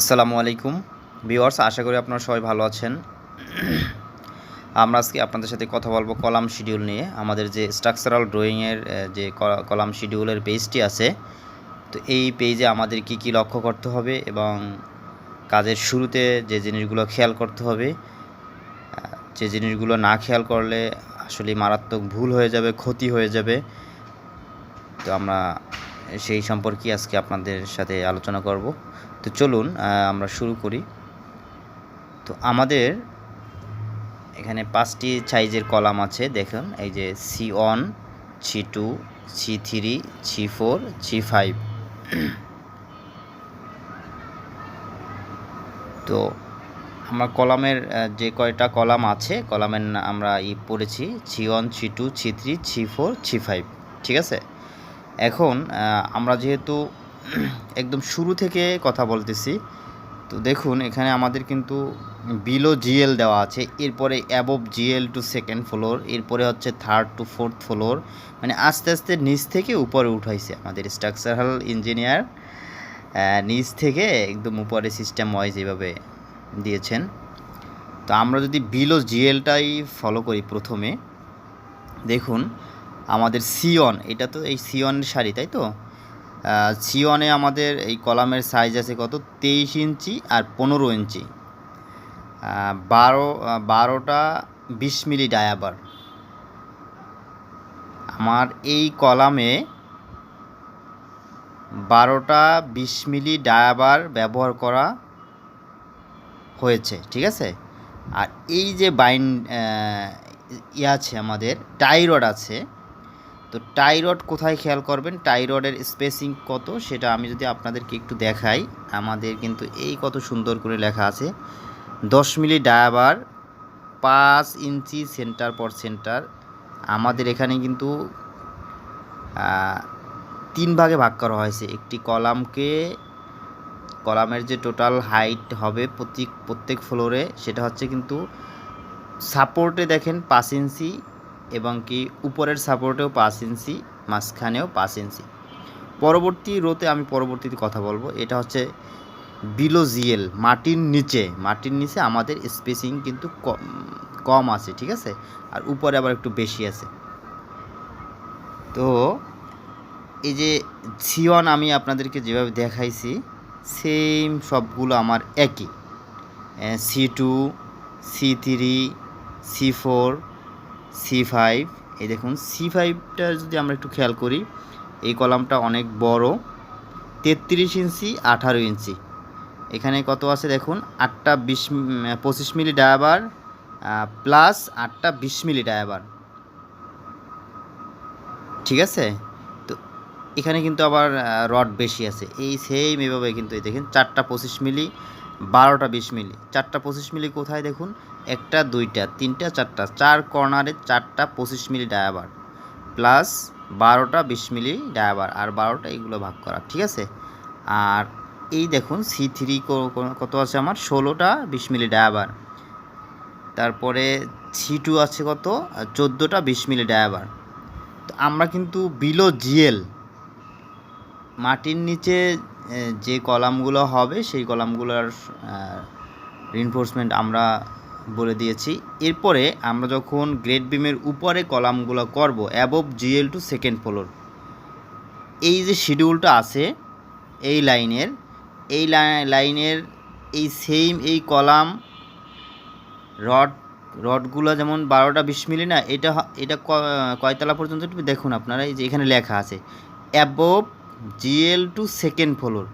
আসসালামু আলাইকুম। ভিওয়ার্স আশা করি আপনারা সবাই ভালো আছেন। আমরা আজকে আপনাদের সাথে কথা বলব কলাম শিডিউল নিয়ে। আমাদের যে স্ট্রাকচারাল ড্রয়িংয়ের যে কলাম শিডিউলের পেজটি আছে, তো এই পেজে আমাদের কি কি লক্ষ্য করতে হবে এবং কাজের শুরুতে যে জিনিসগুলো খেয়াল করতে হবে, যে জিনিসগুলো না খেয়াল করলে আসলে মারাত্মক ভুল হয়ে যাবে, ক্ষতি হয়ে যাবে। তো আমরা সেই সম্পর্কে আজকে আপনাদের সাথে আলোচনা করব। তো চলুন আমরা শুরু করি। তো আমাদের এখানে পাঁচটি সাইজের কলাম আছে, দেখুন, এই যে C one, C two, C three, C four, C five. তো আমরা কলামের যে কয়টা কলাম আছে, কলামের আমরা ই পড়েছি, C one, C two, C three, C four, C five, ঠিক আছে? এখন আমরা যেহেতু একদম শুরু থেকে কথা বলতেছি, তো দেখুন, এখানে আমাদের কিন্তু বিলো জিএল দেওয়া আছে, এরপরে above GL to second floor এরপরে হচ্ছে থার্ড টু ফোর্থ ফ্লোর মানে আস্তে আস্তে নিচ থেকে উপরে উঠাইছে আমাদের স্ট্রাকচারাল ইঞ্জিনিয়ার নিচ থেকে একদম উপরে সিস্টেম ওয়াইজ এভাবে দিয়েছেন। তো আমরা যদি বিলো জিএলটাই ফলো করি প্রথমে, দেখুন আমাদের সিওন এটা তো এই সিওনের শাড়ি, তাই তো? সিওনে আমাদের এই কলামের সাইজ আছে কত? তেইশ ইঞ্চি আর পনেরো ইঞ্চি। বারো বারোটা বিশ মিলি ডায়াবার আমার এই কলামে বারোটা বিশ মিলি ডায়াবার ব্যবহার করা হয়েছে, ঠিক আছে? আর এই যে বাইন ইয়ে আছে আমাদের টাইরড আছে তো টাইরড কোথায় খেয়াল করবেন? টাইরডের স্পেসিং কত? সেটা আমি যদি আপনাদেরকে একটু দেখাই। আমাদের কিন্তু এই কত সুন্দর করে লেখা আছে। দশ মিলি ডায়াবার পাঁচ ইঞ্চি সেন্টার পর সেন্টার আমাদের এখানে কিন্তু তিন ভাগে ভাগ করা হয়েছে। একটি কলামকে, কলামের যে টোটাল হাইট হবে প্রত্যেক প্রত্যেক ফ্লোরে সেটা হচ্ছে কিন্তু সাপোর্টে দেখেন পাঁচ ইঞ্চি। এবং কি উপরের সাপোর্টেও পাঁচ ইঞ্চি, মাঝখানেও পাঁচ ইঞ্চি। পরবর্তী রোতে আমি পরবর্তীতে কথা বলব। এটা হচ্ছে বিলো জিএল মাটির নিচে। মাটির নিচে আমাদের স্পেসিং কিন্তু কম আছে, ঠিক আছে? আর উপরে আবার একটু বেশি আছে। তো এই যে সিওন আমি আপনাদেরকে যেভাবে দেখাইছি সেম সবগুলো আমার একই। C two, C three, C four C five এই দেখুন সি ফাইভটা যদি আমরা একটু খেয়াল করি, এই কলামটা অনেক বড়, তেত্রিশ ইঞ্চি, আঠারো ইঞ্চি। এখানে কত আছে দেখুন, আটটা বিশ পঁচিশ মিলি ডায়াবার প্লাস আটটা বিশ মিলি ডায়াবার ঠিক আছে? তো এখানে কিন্তু আবার রড বেশি আছে। এই সেম এভাবে কিন্তু এই দেখেন, চারটা পঁচিশ মিলি, বারোটা বিশ মিলি। চারটা পঁচিশ মিলি কোথায় দেখুন একটা, দুইটা, তিনটা, চারটা, চার কর্নারে চারটা পঁচিশ মিলি ডায়াবার, প্লাস বারোটা বিশ মিলি ডায়াবার, আর বারোটা এগুলো ভাগ করা, ঠিক আছে? আর এই দেখুন সি থ্রি কত আছে আমার? ষোলোটা বিশ মিলি ডায়াবার। তারপরে সি টু আছে কত? চোদ্দোটা বিশ মিলি ডায়াবার। তো আমরা কিন্তু বিলো জিএল মাটির নিচে যে কলামগুলো হবে, সেই কলামগুলোর রিনফোর্সমেন্ট আমরা বলে দিয়েছি। এরপরে আমরা যখন গ্রেড বিমের উপরে কলামগুলো করব above GL to second floor এই যে শিডিউলটা আছে, এই লাইনের, এই লাই- লাইনের এই সেম এই কলাম রড রডগুলো যেমন বারোটা বিশ মিলি না, এটা এটা কয়তলা পর্যন্ত একটু দেখুন আপনারা, এই যে এখানে লেখা আছে above GL to second floor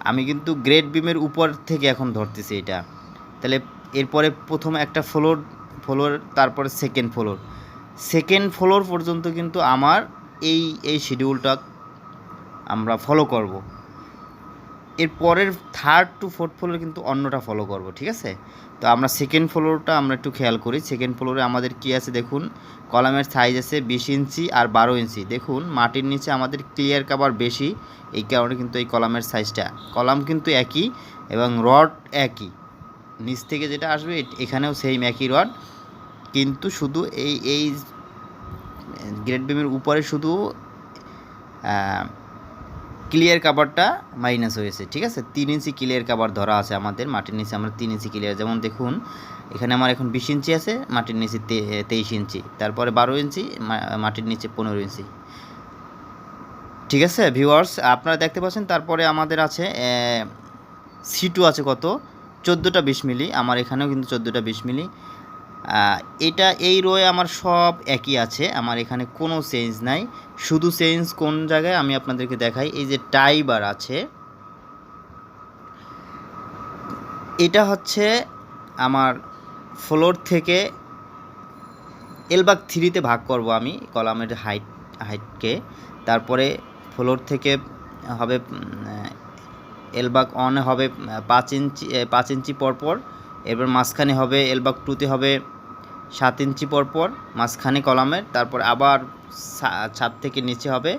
আমি কিন্তু গ্রেড বিমের উপর থেকে এখন ধরতেছি এটা। তাহলে এরপরে প্রথম একটা ফ্লোর ফ্লোর, তারপরে সেকেন্ড ফ্লোর সেকেন্ড ফ্লোর পর্যন্ত কিন্তু আমার এই এই শিডিউলটা আমরা ফলো করব। এর পরের থার্ড টু ফোর্থ ফ্লোর কিন্তু অন্যটা ফলো করব, ঠিক আছে? তো আমরা সেকেন্ড ফ্লোরটা আমরা একটু খেয়াল করি। সেকেন্ড ফ্লোরে আমাদের কি আছে দেখুন? কলামের সাইজ আছে বিশ ইঞ্চি আর বারো ইঞ্চি। দেখুন, মাটির নিচে আমাদের ক্লিয়ার কাভার বেশি, এই কারণে কিন্তু এই কলামের সাইজটা কলাম কিন্তু একই এবং রড একই। নিচ থেকে যেটা আসবে এখানেও সেম একই রড কিন্তু শুধু এই এই গ্রেড বিমের উপরে শুধু ক্লিয়ার কাভারটা মাইনাস হয়েছে, ঠিক আছে? তিন ইঞ্চি ক্লিয়ার কাভার ধরা আছে আমাদের, মাটির নিচে আমরা তিন ইঞ্চি ক্লিয়ার যেমন দেখুন, এখানে আমার এখন বিশ ইঞ্চি আছে, মাটির নিচে তেইশ ইঞ্চি, তারপরে বারো ইঞ্চি মাটির নিচে পনেরো ইঞ্চি। ঠিক আছে ভিউয়ার্স আপনারা দেখতে পাচ্ছেন, তারপরে আমাদের আছে সিটু আছে কত? চোদ্দোটা বিশ মিলি, আমার এখানেও কিন্তু চোদ্দোটা বিশ মিলি। এটা এই রোয়ে আমার সব একই আছে, আমার এখানে কোনো চেঞ্জ নাই। শুধু চেঞ্জ কোন জায়গায় আমি আপনাদেরকে দেখাই, এই যে টাইবার আছে। এটা হচ্ছে আমার ফ্লোর থেকে এলবাগ থ্রিতে ভাগ করব আমি কলামের হাইট হাইটকে তারপরে ফ্লোর থেকে হবে এলবাগ অন হবে পাঁচ ইঞ্চি পাঁচ ইঞ্চি পরপর, এরপর মাঝখানে হবে এলবাগ টুতে হবে সাত ইঞ্চি পরপর, মাঝখানে কলামের, তারপর আবার ছাদ থেকে নিচে হবে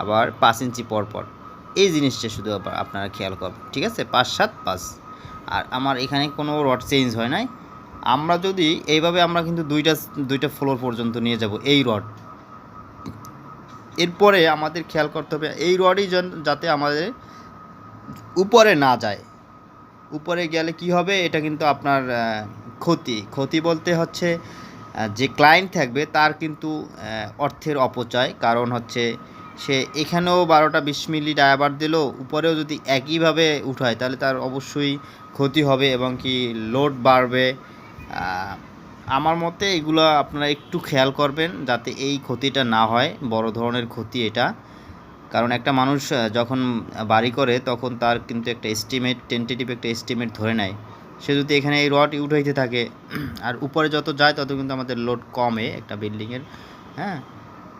আবার পাঁচ ইঞ্চি পরপর। এই জিনিসটা শুধু আপনারা খেয়াল করবেন, ঠিক আছে? পাঁচ, সাত, পাঁচ। আর আমার এখানে কোনো রড চেঞ্জ হয় নাই। আমরা যদি এইভাবে আমরা কিন্তু দুইটা দুইটা ফ্লোর পর্যন্ত নিয়ে যাব এই রড। এরপরে আমাদের খেয়াল করতে হবে, এই রডই যাতে আমাদের উপরে না যায়। উপরে গেলে কি হবে? এটা কিন্তু আপনার ক্ষতি। ক্ষতি বলতে হচ্ছে যে ক্লায়েন্ট থাকবে তার কিন্তু অর্থের অপচয়। কারণ হচ্ছে, সে এখানেও বারোটা বিশ মিলি ডায়াবার দিল, উপরেও যদি একইভাবে উঠায়, তাহলে তার অবশ্যই ক্ষতি হবে এবং কি লোড বাড়বে। আমার মতে এগুলো আপনারা একটু খেয়াল করবেন, যাতে এই ক্ষতিটা না হয়। বড় ধরনের ক্ষতি এটা। কারণ একটা মানুষ যখন বাড়ি করে, তখন তার কিন্তু একটা এস্টিমেট টেন্টেটিভ একটা এস্টিমেট ধরে নেয়। সে যদি এখানে এই রড উঠাইতে থাকে, আর উপরে যত যায়, তত কিন্তু আমাদের লোড কমে একটা বিল্ডিংয়ের হ্যাঁ?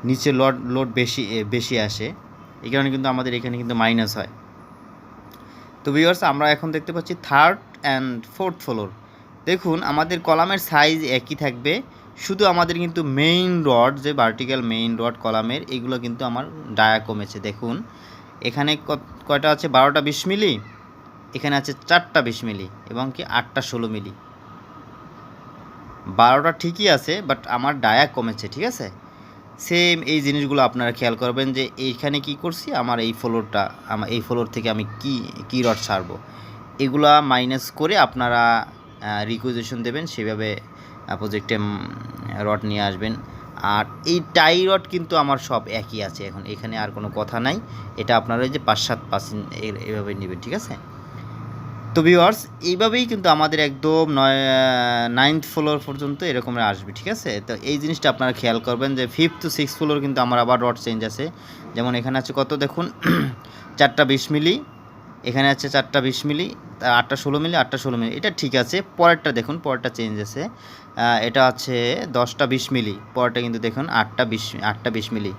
নিচে লোড লোড বেশি বেশি আসে। এই কারণে কিন্তু আমাদের এখানে কিন্তু মাইনাস হয়। তো ভিউয়ার্স আমরা এখন দেখতে পাচ্ছি থার্ড অ্যান্ড ফোর্থ ফ্লোর দেখুন, আমাদের কলামের সাইজ একই থাকবে। শুধু আমাদের কিন্তু মেইন রড যে ভার্টিক্যাল মেইন রড কলামের, এগুলো কিন্তু আমার ডায়া কমেছে, দেখুন। এখানে কয়টা আছে? বারোটা বিশ মিলি। এখানে আছে চারটা বিশ মিলি এবং কি আটটা ষোলো মিলি। বারোটা ঠিকই আছে বাট আমার ডায়া কমেছে, ঠিক আছে? সেম এই জিনিসগুলো আপনারা খেয়াল করবেন যে এইখানে কি করছি, আমার এই ফ্লোরটা আমার এই ফ্লোর থেকে আমি কি কি রড ছাড়বো? এগুলা মাইনাস করে আপনারা রিকুইজিশন দেবেন, সেভাবে প্রজেক্টে রড নিয়ে আসবেন। আর এই টাই রড কিন্তু আমার সব একই আছে এখন, এখানে আর কোনো কথা নাই। এটা আপনারা যে পাঁচ সাত পার্সেন্ট এভাবে নেবেন, ঠিক আছে? তো ভিওয়ার্স এইভাবেই কিন্তু আমাদের একদম নয় নাইনথ ফ্লোর পর্যন্ত এরকম আসবে, ঠিক আছে? তো এই জিনিসটা আপনারা খেয়াল করবেন যে ফিফথ টু সিক্স ফ্লোর কিন্তু আমার আবার রড চেঞ্জ আছে। যেমন এখানে আছে কত দেখুন, চারটা বিশ মিলি। এখানে আছে চারটা বিশ মিলি আটটা ষোলো মিলি, আটটা ষোলো মিলি। এটা ঠিক আছে, পরেরটা দেখুন, পরেরটা চেঞ্জ আছে এটা আছে দশটা বিশ মিলি, পরেরটা কিন্তু দেখুন আটটা বিশ আটটা বিশ মিলি।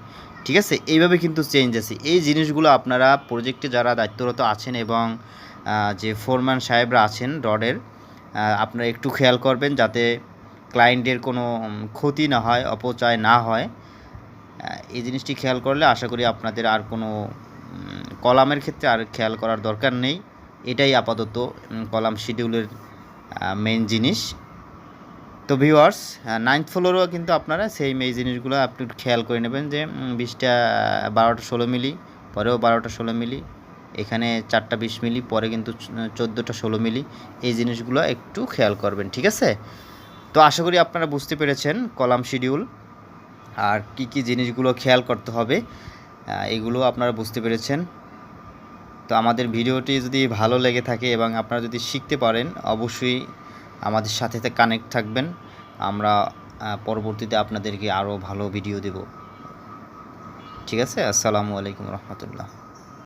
ঠিক আছে, এইভাবে কিন্তু চেঞ্জ আছে এই জিনিসগুলো আপনারা প্রজেক্টে যারা দায়িত্বরত আছেন এবং যে ফোরম্যান সাহেবরা আছেন রডের আপনারা একটু খেয়াল করবেন যাতে ক্লায়েন্টের কোনো ক্ষতি না হয়, অপচয় না হয়। এই জিনিসটি খেয়াল করলে আশা করি আপনাদের আর কোনো কলামের ক্ষেত্রে আর খেয়াল করার দরকার নেই। এটাই আপাতত কলাম শিডিউলের মেন জিনিস। তো ভিউয়ার্স নাইন্থ ফ্লোরও কিন্তু আপনারা সেই এই জিনিসগুলো আপনি খেয়াল করে নেবেন যে বিশটা বারোটা ষোলো মিলি, পরেও বারোটা ষোলো মিলি, এখানে চারটা বিশ মিলি, পরে কিন্তু চোদ্দোটা ষোলো মিলি, এই জিনিসগুলো একটু খেয়াল করবেন, ঠিক আছে? তো আশা করি আপনারা বুঝতে পেরেছেন কলাম শিডিউল, আর কি কি জিনিসগুলো খেয়াল করতে হবে এগুলো আপনারা বুঝতে পেরেছেন। তো আমাদের ভিডিওটি যদি ভালো লেগে থাকে এবং আপনারা যদি শিখতে পারেন, অবশ্যই আমাদের সাথে কানেক্ট থাকবেন। আমরা পরবর্তীতে আপনাদেরকে আরও ভালো ভিডিও দেব। ঠিক আছে? আসসালামু আলাইকুম রহমতুল্লাহ।